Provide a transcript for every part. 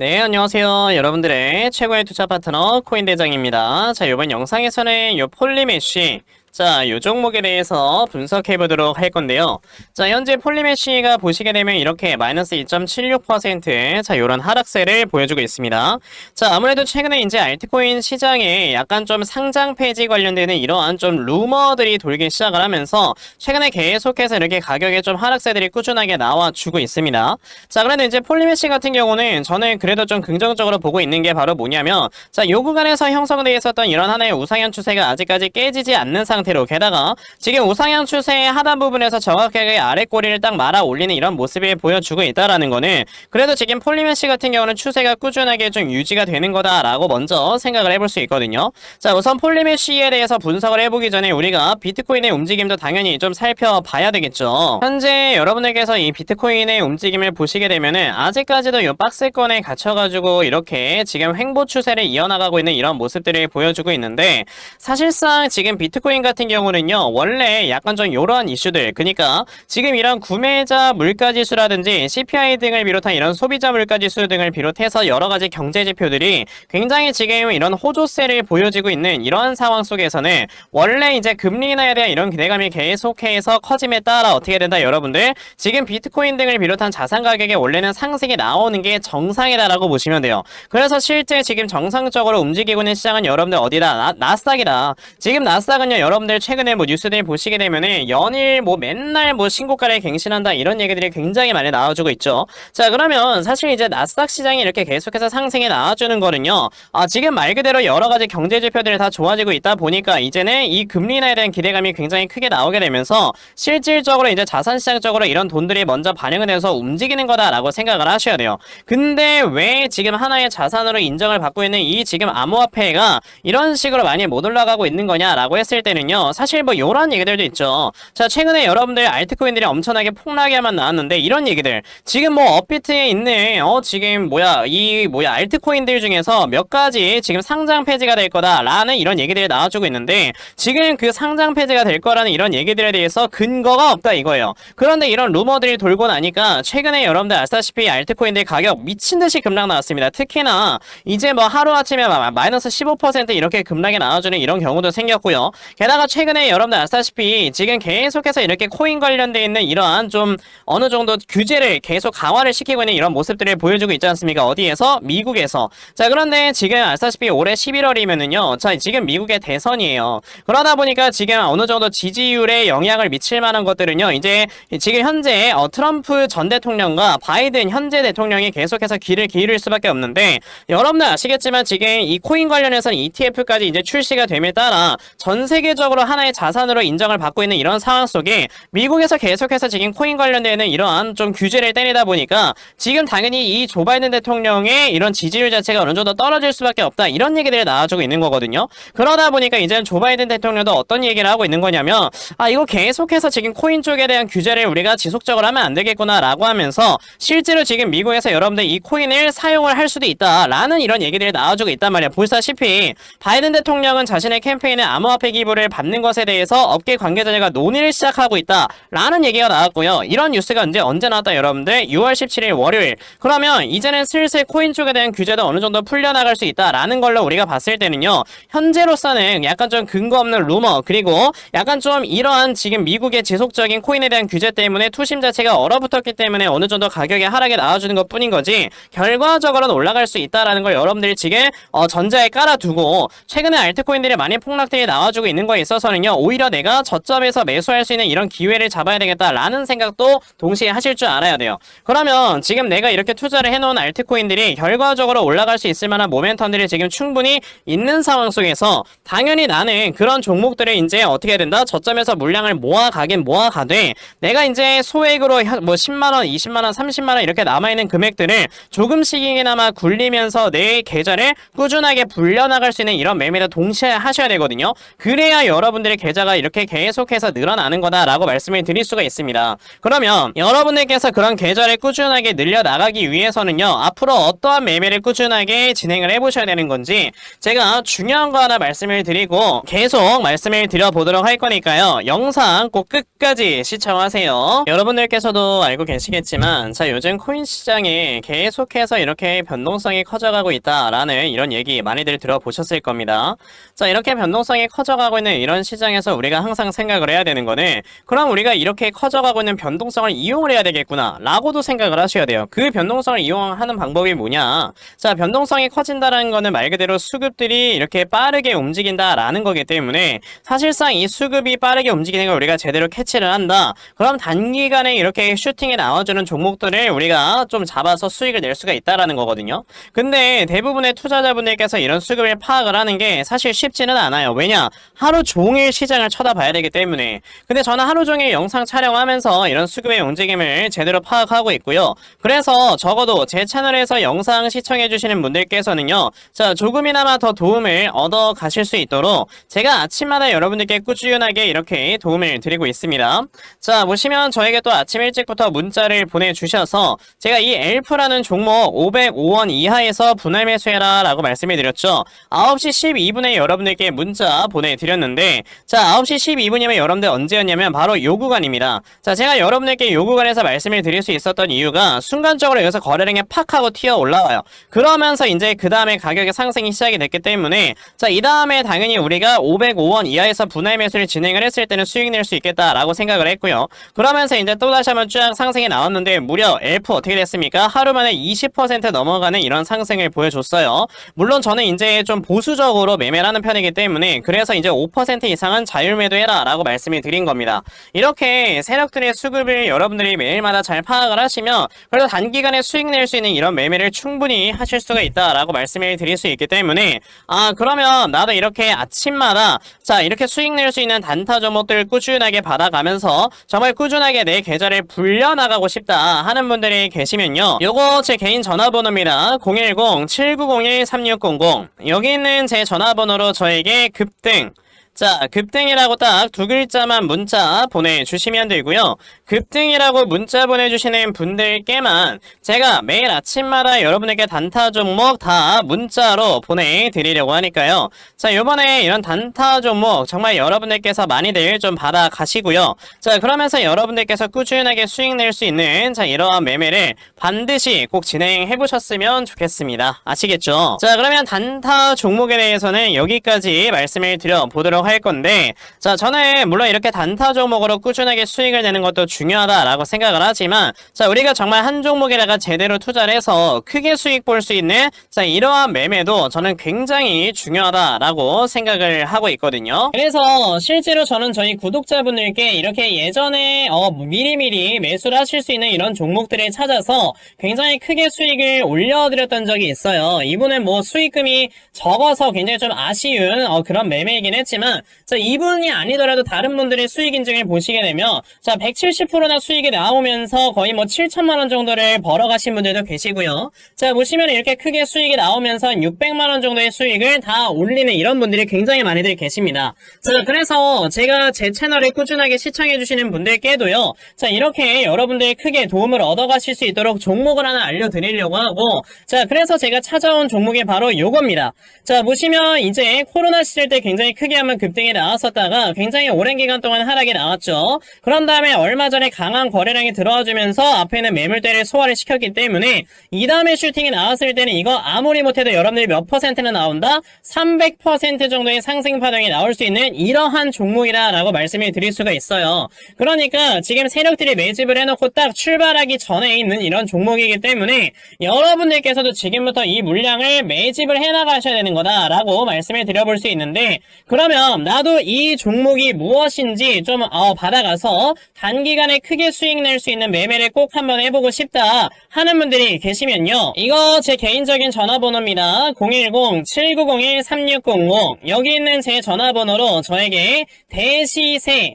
네, 안녕하세요. 여러분들의 최고의 투자 파트너 코인 대장입니다. 자, 이번 영상에서는 요 폴리메쉬 자, 요 종목에 대해서 분석해 보도록 할 건데요. 자, 현재 폴리메쉬가 보시게 되면 이렇게 마이너스 2.76% 자, 요런 하락세를 보여주고 있습니다. 자, 아무래도 최근에 이제 알트코인 시장에 약간 좀 상장 폐지 관련되는 이러한 좀 루머들이 돌기 시작을 하면서 최근에 계속해서 이렇게 가격에 좀 하락세들이 꾸준하게 나와주고 있습니다. 자, 그런데 이제 폴리메쉬 같은 경우는 저는 그래도 좀 긍정적으로 보고 있는 게 바로 뭐냐면 자, 요 구간에서 형성되어 있었던 이런 하나의 우상향 추세가 아직까지 깨지지 않는 상태 상태로 게다가 지금 우상향 추세의 하단 부분에서 정확하게 아래 꼬리를 딱 말아 올리는 이런 모습이 보여주고 있다라는 거는 그래도 지금 폴리메시 같은 경우는 추세가 꾸준하게 좀 유지가 되는 거다라고 먼저 생각을 해볼 수 있거든요. 자 우선 폴리메시에 대해서 분석을 해보기 전에 우리가 비트코인의 움직임도 당연히 좀 살펴봐야 되겠죠. 현재 여러분에게서 이 비트코인의 움직임을 보시게 되면은 아직까지도 이 박스권에 갇혀가지고 이렇게 지금 횡보 추세를 이어나가고 있는 이런 모습들을 보여주고 있는데 사실상 지금 비트코인 같은 경우는요 원래 약간 좀 이러한 이슈들 그러니까 지금 이런 구매자 물가지수라든지 CPI 등을 비롯한 이런 소비자 물가지수 등을 비롯해서 여러 가지 경제 지표들이 굉장히 지금 이런 호조세를 보여지고 있는 이러한 상황 속에서는 원래 이제 금리 인하에 대한 이런 기대감이 계속해서 커짐에 따라 어떻게 된다 여러분들 지금 비트코인 등을 비롯한 자산 가격에 원래는 상승이 나오는 게 정상이다라고 보시면 돼요. 그래서 실제 지금 정상적으로 움직이고 있는 시장은 여러분들 어디다 나, 나스닥이다. 지금 나스닥은요 여러분 여러분들 최근에 뭐 뉴스들 보시게 되면은 연일 뭐 맨날 뭐 신고가를 갱신한다 이런 얘기들이 굉장히 많이 나와주고 있죠. 자 그러면 사실 이제 나스닥 시장이 이렇게 계속해서 상승에 나와주는 거는요. 아 지금 말 그대로 여러 가지 경제 지표들이 다 좋아지고 있다 보니까 이제는 이 금리 인하에 대한 기대감이 굉장히 크게 나오게 되면서 실질적으로 이제 자산 시장적으로 이런 돈들이 먼저 반영이 돼서 움직이는 거다라고 생각을 하셔야 돼요. 근데 왜 지금 하나의 자산으로 인정을 받고 있는 이 지금 암호화폐가 이런 식으로 많이 못 올라가고 있는 거냐라고 했을 때는 요. 보면요. 사실 뭐 요런 얘기들도 있죠. 자, 최근에 여러분들 알트코인들이 엄청나게 폭락에만 나왔는데 이런 얘기들. 지금 뭐 업비트에 있는 어 지금 뭐야 이 뭐야 알트코인들 중에서 몇 가지 지금 상장 폐지가 될 거다라는 이런 얘기들이 나와주고 있는데 지금 그 상장 폐지가 될 거라는 이런 얘기들에 대해서 근거가 없다 이거예요. 그런데 이런 루머들이 돌고 나니까 최근에 여러분들 아시다시피 알트코인들 가격 미친 듯이 급락 나왔습니다. 특히나 이제 뭐 하루 아침에 마이너스 15% 이렇게 급락이 나와주는 이런 경우도 생겼고요. 게다가 게다가 최근에 여러분들 아시다시피 지금 계속해서 이렇게 코인 관련돼 있는 이러한 좀 어느 정도 규제를 계속 강화를 시키고 있는 이런 모습들을 보여주고 있지 않습니까? 어디에서? 미국에서. 자, 그런데 지금 아시다시피 올해 11월이면은요. 자, 지금 미국의 대선이에요. 그러다 보니까 지금 어느 정도 지지율에 영향을 미칠 만한 것들은요. 이제 지금 현재 어, 트럼프 전 대통령과 바이든 현재 대통령이 계속해서 귀를 기울일 수밖에 없는데 여러분들 아시겠지만 지금 이 코인 관련해서는 ETF까지 이제 출시가 됨에 따라 전 세계적으로 세계적으로 하나의 자산으로 인정을 받고 있는 이런 상황 속에 미국에서 계속해서 지금 코인 관련되는 이러한 좀 규제를 때리다 보니까 지금 당연히 이 조 바이든 대통령의 이런 지지율 자체가 어느 정도 떨어질 수밖에 없다 이런 얘기들이 나와주고 있는 거거든요. 그러다 보니까 이제는 조 바이든 대통령도 어떤 얘기를 하고 있는 거냐면 아 이거 계속해서 지금 코인 쪽에 대한 규제를 우리가 지속적으로 하면 안 되겠구나라고 하면서 실제로 지금 미국에서 여러분들 이 코인을 사용을 할 수도 있다라는 이런 얘기들이 나와주고 있단 말이야. 보시다시피 바이든 대통령은 자신의 캠페인에 암호화폐 기부를 받는 것에 대해서 업계 관계자들과 논의를 시작하고 있다라는 얘기가 나왔고요. 이런 뉴스가 이제 언제 나왔다 여러분들 6월 17일 월요일 그러면 이제는 슬슬 코인 쪽에 대한 규제도 어느 정도 풀려나갈 수 있다라는 걸로 우리가 봤을 때는요. 현재로서는 약간 좀 근거 없는 루머 그리고 약간 좀 이러한 지금 미국의 지속적인 코인에 대한 규제 때문에 투심 자체가 얼어붙었기 때문에 어느 정도 가격의 하락이 나와주는 것 뿐인 거지 결과적으로는 올라갈 수 있다라는 걸 여러분들이 지금 어, 전자에 깔아두고 최근에 알트코인들이 많이 폭락들이 나와주고 있는 거에 있어서는요 오히려 내가 저점에서 매수할 수 있는 이런 기회를 잡아야 되겠다라는 생각도 동시에 하실 줄 알아야 돼요. 그러면 지금 내가 이렇게 투자를 해놓은 알트코인들이 결과적으로 올라갈 수 있을 만한 모멘텀들이 지금 충분히 있는 상황 속에서 당연히 나는 그런 종목들을 이제 어떻게 해야 된다? 저점에서 물량을 모아가긴 모아가되 내가 이제 소액으로 뭐 10만원 20만원 30만원 이렇게 남아있는 금액들을 조금씩이나마 굴리면서 내 계좌를 꾸준하게 불려나갈 수 있는 이런 매매도 동시에 하셔야 되거든요. 그래야 여러분들의 계좌가 이렇게 계속해서 늘어나는 거다라고 말씀을 드릴 수가 있습니다. 그러면 여러분들께서 그런 계좌를 꾸준하게 늘려 나가기 위해서는요. 앞으로 어떠한 매매를 꾸준하게 진행을 해보셔야 되는 건지 제가 중요한 거 하나 말씀을 드리고 계속 말씀을 드려보도록 할 거니까요. 영상 꼭 끝까지 시청하세요. 여러분들께서도 알고 계시겠지만 자 요즘 코인 시장에 계속해서 이렇게 변동성이 커져가고 있다라는 이런 얘기 많이들 들어보셨을 겁니다. 자 이렇게 변동성이 커져가고 있는 이런 시장에서 우리가 항상 생각을 해야 되는 거는 그럼 우리가 이렇게 커져가고 있는 변동성을 이용을 해야 되겠구나 라고도 생각을 하셔야 돼요. 그 변동성을 이용하는 방법이 뭐냐 자 변동성이 커진다는 거는 말 그대로 수급들이 이렇게 빠르게 움직인다라는 거기 때문에 사실상 이 수급이 빠르게 움직이는 걸 우리가 제대로 캐치를 한다 그럼 단기간에 이렇게 슈팅에 나와주는 종목들을 우리가 좀 잡아서 수익을 낼 수가 있다라는 거거든요. 근데 대부분의 투자자분들께서 이런 수급을 파악을 하는 게 사실 쉽지는 않아요. 왜냐? 하루 종일 시장을 쳐다봐야 되기 때문에. 근데 저는 하루 종일 영상 촬영하면서 이런 수급의 움직임을 제대로 파악하고 있고요. 그래서 적어도 제 채널에서 영상 시청해주시는 분들께서는요. 자, 조금이나마 더 도움을 얻어 가실 수 있도록 제가 아침마다 여러분들께 꾸준하게 이렇게 도움을 드리고 있습니다. 자, 보시면 저에게 또 아침 일찍부터 문자를 보내주셔서 제가 이 엘프라는 종목 505원 이하에서 분할 매수해라 라고 말씀을 드렸죠. 9시 12분에 여러분들께 문자 보내드렸는데 자 9시 12분이면 여러분들 언제였냐면 바로 요 구간입니다. 자 제가 여러분들께 요 구간에서 말씀을 드릴 수 있었던 이유가 순간적으로 여기서 거래량이 팍 하고 튀어 올라와요. 그러면서 이제 그 다음에 가격의 상승이 시작이 됐기 때문에 자 이 다음에 당연히 우리가 505원 이하에서 분할 매수를 진행을 했을 때는 수익 낼 수 있겠다라고 생각을 했고요. 그러면서 이제 또 다시 한번 쭉 상승이 나왔는데 무려 엘프 어떻게 됐습니까? 하루 만에 20% 넘어가는 이런 상승을 보여줬어요. 물론 저는 이제 좀 보수적으로 매매를 하는 편이기 때문에 그래서 이제 5% 이상은 자율 매도해라 라고 말씀을 드린 겁니다. 이렇게 세력들의 수급을 여러분들이 매일마다 잘 파악을 하시면 그래도 단기간에 수익 낼 수 있는 이런 매매를 충분히 하실 수가 있다라고 말씀을 드릴 수 있기 때문에 아 그러면 나도 이렇게 아침마다 자 이렇게 수익 낼 수 있는 단타 종목들 꾸준하게 받아가면서 정말 꾸준하게 내 계좌를 불려나가고 싶다 하는 분들이 계시면요. 요거 제 개인 전화번호입니다. 010-7901-3600 여기 있는 제 전화번호로 저에게 급등 자, 급등이라고 딱 두 글자만 문자 보내주시면 되고요. 급등이라고 문자 보내주시는 분들께만 제가 매일 아침마다 여러분에게 단타 종목 다 문자로 보내드리려고 하니까요. 자, 요번에 이런 단타 종목 정말 여러분들께서 많이들 좀 받아가시고요. 자, 그러면서 여러분들께서 꾸준하게 수익 낼 수 있는 자, 이러한 매매를 반드시 꼭 진행해 보셨으면 좋겠습니다. 아시겠죠? 자, 그러면 단타 종목에 대해서는 여기까지 말씀을 드려보도록 할 건데, 자, 저는 물론 이렇게 단타 종목으로 꾸준하게 수익을 내는 것도 중요하다라고 생각을 하지만, 자, 우리가 정말 한 종목에다가 제대로 투자를 해서 크게 수익 볼 수 있는, 자, 이러한 매매도 저는 굉장히 중요하다라고 생각을 하고 있거든요. 그래서 실제로 저는 저희 구독자분들께 이렇게 예전에, 어, 미리미리 매수를 하실 수 있는 이런 종목들을 찾아서 굉장히 크게 수익을 올려드렸던 적이 있어요. 이분은 뭐 수익금이 적어서 굉장히 좀 아쉬운, 어, 그런 매매이긴 했지만, 자, 이분이 아니더라도 다른 분들의 수익 인증을 보시게 되면, 자, 170%나 수익이 나오면서 거의 뭐 7천만 원 정도를 벌어가신 분들도 계시고요. 자, 보시면 이렇게 크게 수익이 나오면서 600만 원 정도의 수익을 다 올리는 이런 분들이 굉장히 많이들 계십니다. 자, 그래서 제가 제 채널을 꾸준하게 시청해주시는 분들께도요, 자, 이렇게 여러분들이 크게 도움을 얻어가실 수 있도록 종목을 하나 알려드리려고 하고, 자, 그래서 제가 찾아온 종목이 바로 요겁니다. 자, 보시면 이제 코로나 시절 때 굉장히 크게 한번 급등이 나왔었다가 굉장히 오랜 기간 동안 하락이 나왔죠. 그런 다음에 얼마 전에 강한 거래량이 들어와주면서 앞에는 매물대를 소화를 시켰기 때문에 이 다음에 슈팅이 나왔을 때는 이거 아무리 못해도 여러분들이 몇 퍼센트나 나온다? 300% 정도의 상승 파동이 나올 수 있는 이러한 종목이다라고 말씀을 드릴 수가 있어요. 그러니까 지금 세력들이 매집을 해놓고 딱 출발하기 전에 있는 이런 종목이기 때문에 여러분들께서도 지금부터 이 물량을 매집을 해나가셔야 되는 거다라고 말씀을 드려볼 수 있는데 그러면 나도 이 종목이 무엇인지 좀 어, 받아가서 단기간 에 크게 수익 낼 수 있는 매매를 꼭 한번 해보고 싶다 하는 분들이 계시면요. 이거 제 개인적인 전화번호입니다. 010-7901-3600 여기 있는 제 전화번호로 저에게 대시세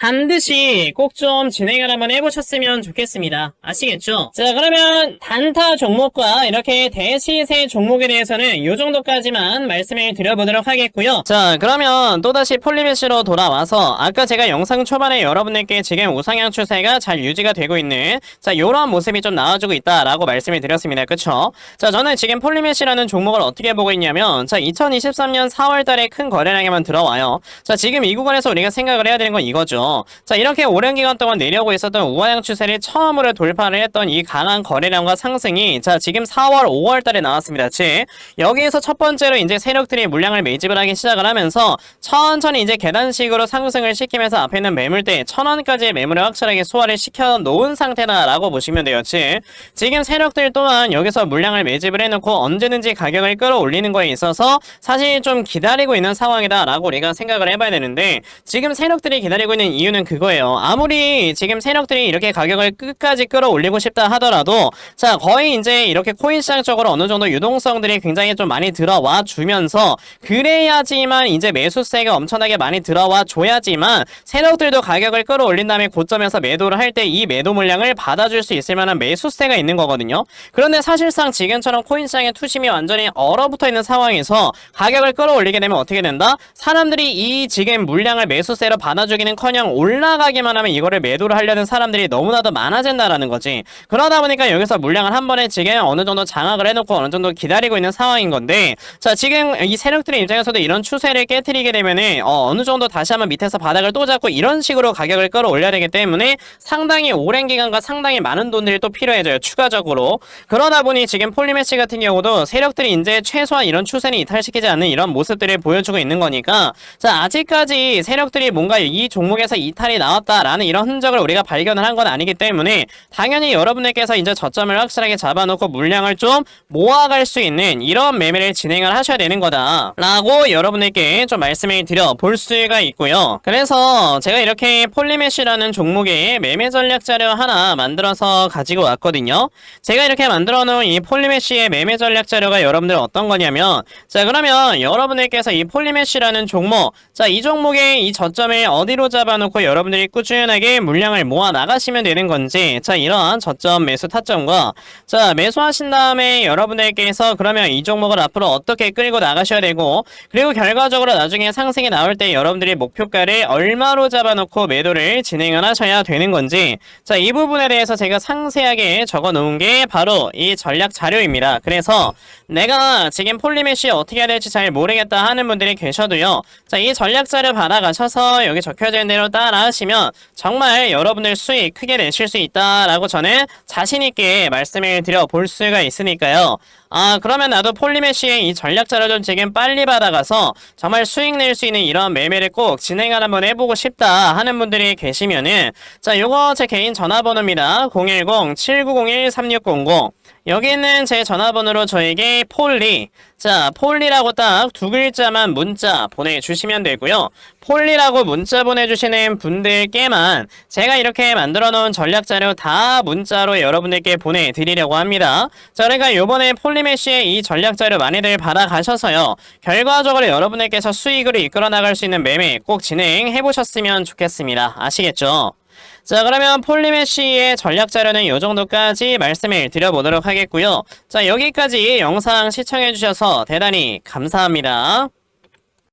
반드시 꼭 좀 진행을 한번 해보셨으면 좋겠습니다. 아시겠죠? 자, 그러면 단타 종목과 이렇게 대시세 종목에 대해서는 이 정도까지만 말씀을 드려보도록 하겠고요. 자, 그러면 또다시 폴리메시로 돌아와서 아까 제가 영상 초반에 여러분들께 지금 우상향 추세가 잘 유지가 되고 있는 자, 요런 모습이 좀 나와주고 있다라고 말씀을 드렸습니다. 그쵸? 자, 저는 지금 폴리메시라는 종목을 어떻게 보고 있냐면 자, 2023년 4월 달에 큰 거래량에만 들어와요. 자, 지금 이 구간에서 우리가 생각을 해야 되는 건 이거죠. 자, 이렇게 오랜 기간 동안 내려오고 있었던 우하향 추세를 처음으로 돌파를 했던 이 강한 거래량과 상승이 자, 지금 4월, 5월 달에 나왔습니다. 즉, 여기에서 첫 번째로 이제 세력들이 물량을 매집을 하기 시작을 하면서 천천히 이제 계단식으로 상승을 시키면서 앞에 있는 매물대 천원까지의 매물을 확실하게 소화를 시켜 놓은 상태다라고 보시면 돼요. 즉, 지금 세력들 또한 여기서 물량을 매집을 해놓고 언제든지 가격을 끌어올리는 거에 있어서 사실 좀 기다리고 있는 상황이다라고 우리가 생각을 해봐야 되는데 지금 세력들이 기다리고 있는 이유는 그거예요. 아무리 지금 세력들이 이렇게 가격을 끝까지 끌어올리고 싶다 하더라도 자 거의 이제 이렇게 코인 시장 쪽으로 어느 정도 유동성들이 굉장히 좀 많이 들어와 주면서 그래야지만 이제 매수세가 엄청나게 많이 들어와 줘야지만 세력들도 가격을 끌어올린 다음에 고점에서 매도를 할 때 이 매도 물량을 받아줄 수 있을 만한 매수세가 있는 거거든요. 그런데 사실상 지금처럼 코인 시장의 투심이 완전히 얼어붙어 있는 상황에서 가격을 끌어올리게 되면 어떻게 된다? 사람들이 이 지금 물량을 매수세로 받아주기는커녕 올라가기만 하면 이거를 매도를 하려는 사람들이 너무나도 많아진다라는 거지. 그러다 보니까 여기서 물량을 한 번에 지금 어느 정도 장악을 해놓고 어느 정도 기다리고 있는 상황인 건데, 자 지금 이 세력들의 입장에서도 이런 추세를 깨뜨리게 되면은 어, 어느 정도 다시 한번 밑에서 바닥을 또 잡고 이런 식으로 가격을 끌어올려야 되기 때문에 상당히 오랜 기간과 상당히 많은 돈들이 또 필요해져요. 추가적으로. 그러다 보니 지금 폴리메시 같은 경우도 세력들이 이제 최소한 이런 추세는 이탈시키지 않는 이런 모습들을 보여주고 있는 거니까 자 아직까지 세력들이 뭔가 이 종목에 서 이탈이 나왔다라는 이런 흔적을 우리가 발견을 한 건 아니기 때문에 당연히 여러분들께서 이제 저점을 확실하게 잡아놓고 물량을 좀 모아갈 수 있는 이런 매매를 진행을 하셔야 되는 거다 라고 여러분들께 좀 말씀을 드려 볼 수가 있고요. 그래서 제가 이렇게 폴리메시라는 종목의 매매 전략 자료 하나 만들어서 가지고 왔거든요. 제가 이렇게 만들어 놓은 이 폴리메시의 매매 전략 자료가 여러분들 어떤 거냐면 자 그러면 여러분들께서 이 폴리메시라는 종목 자 이 종목의 이 저점을 어디로 잡 아놓고 여러분들이 꾸준하게 물량을 모아 나가시면 되는 건지 자 이러한 저점 매수 타점과 자 매수하신 다음에 여러분들께서 그러면 이 종목을 앞으로 어떻게 끌고 나가셔야 되고 그리고 결과적으로 나중에 상승이 나올 때 여러분들이 목표가를 얼마로 잡아놓고 매도를 진행을 하셔야 되는 건지 자 이 부분에 대해서 제가 상세하게 적어 놓은 게 바로 이 전략 자료입니다. 그래서 내가 지금 폴리메시 어떻게 해야 될지 잘 모르겠다 하는 분들이 계셔도요 자 이 전략 자료 받아가셔서 여기 적혀져 있는 대로 따라 하시면 정말 여러분들 수익 크게 내실 수 있다라고 저는 자신있게 말씀을 드려 볼 수가 있으니까요. 아 그러면 나도 폴리메시의 이 전략 자료 좀 지금 빨리 받아가서 정말 수익 낼 수 있는 이런 매매를 꼭 진행을 한번 해보고 싶다 하는 분들이 계시면은 자 요거 제 개인 전화번호입니다. 010-7901-3600 여기 있는 제 전화번호로 저에게 폴리 자 폴리라고 딱 두 글자만 문자 보내주시면 되고요. 폴리라고 문자 보내주시는 분들께만 제가 이렇게 만들어 놓은 전략 자료 다 문자로 여러분들께 보내드리려고 합니다. 자 그러니까 요번에 폴리메시의 이 전략 자료 많이들 받아가셔서요. 결과적으로 여러분들께서 수익으로 이끌어 나갈 수 있는 매매 꼭 진행해 보셨으면 좋겠습니다. 아시겠죠? 자 그러면 폴리메시의 전략 자료는 이 정도까지 말씀을 드려보도록 하겠고요. 자 여기까지 영상 시청해주셔서 대단히 감사합니다.